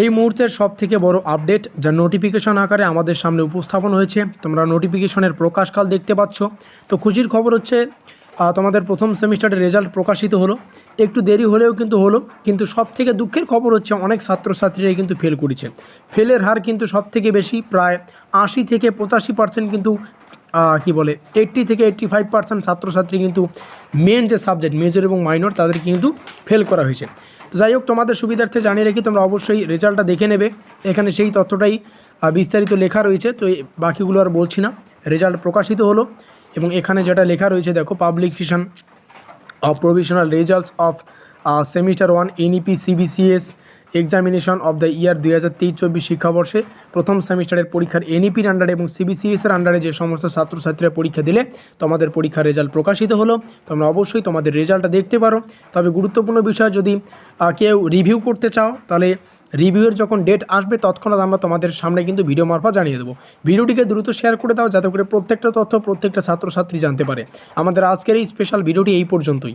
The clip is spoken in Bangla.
এই মুহূর্তের সব থেকে বড় আপডেট যা নোটিফিকেশন আকারে আমাদের সামনে উপস্থাপন হয়েছে, তোমরা নোটিফিকেশনের প্রকাশকাল দেখতে পাচ্ছ। তো খুশির খবর হচ্ছে তোমাদের প্রথম সেমিস্টারের রেজাল্ট প্রকাশিত হলো। একটু দেরি হলেও কিন্তু হলো, কিন্তু সব থেকে দুঃখের খবর হচ্ছে অনেক ছাত্রছাত্রীরাই কিন্তু ফেল করেছে। ফেলের হার কিন্তু সব থেকে বেশি, প্রায় আশি থেকে পঁচাশি পার্সেন্ট কিন্তু কি বলে এইট্টি থেকে এইট্টি ফাইভ পার্সেন্ট ছাত্রছাত্রী কিন্তু মেন যে সাবজেক্ট মেজর এবং মাইনর তাদেরকে কিন্তু ফেল করা হয়েছে। যাই হোক তোমাদের সুবিধার্থে জানিয়ে রেখি তোমরা অবশ্যই রেজাল্টটা দেখে নেবে। এখানে সেই তথ্যটাই বিস্তারিত লেখা রয়েছে তো বাকিগুলো আর বলছি না। রেজাল্ট প্রকাশিত হলো এবং এখানে যেটা লেখা রয়েছে দেখো publication provisional results of uh, semester 1 NEP CBCS examination of the year দুই হাজার তেইশ চব্বিশ শিক্ষাবর্ষে প্রথম সেমিস্টারের পরীক্ষার এনইপির আন্ডারে এবং সিবিসিএস এর আন্ডারে যে সমস্ত ছাত্রছাত্রীরা পরীক্ষা দিলে তোমাদের পরীক্ষার রেজাল্ট প্রকাশিত হলো। তোমরা অবশ্যই তোমাদের রেজাল্টটা দেখতে পারো। তবে গুরুত্বপূর্ণ বিষয় যদি কেউ রিভিউ করতে চাও, তাহলে রিভিউয়ের যখন ডেট আসবে, তৎক্ষণাৎ আমরা তোমাদের সামনে কিন্তু ভিডিও মারফত জানিয়ে দেবো। ভিডিওটিকে দ্রুত শেয়ার করে দাও, যাতে করে প্রত্যেকটা তথ্য প্রত্যেকটা ছাত্রছাত্রী জানতে পারে। আমাদের আজকের এই স্পেশাল ভিডিওটি এই পর্যন্তই।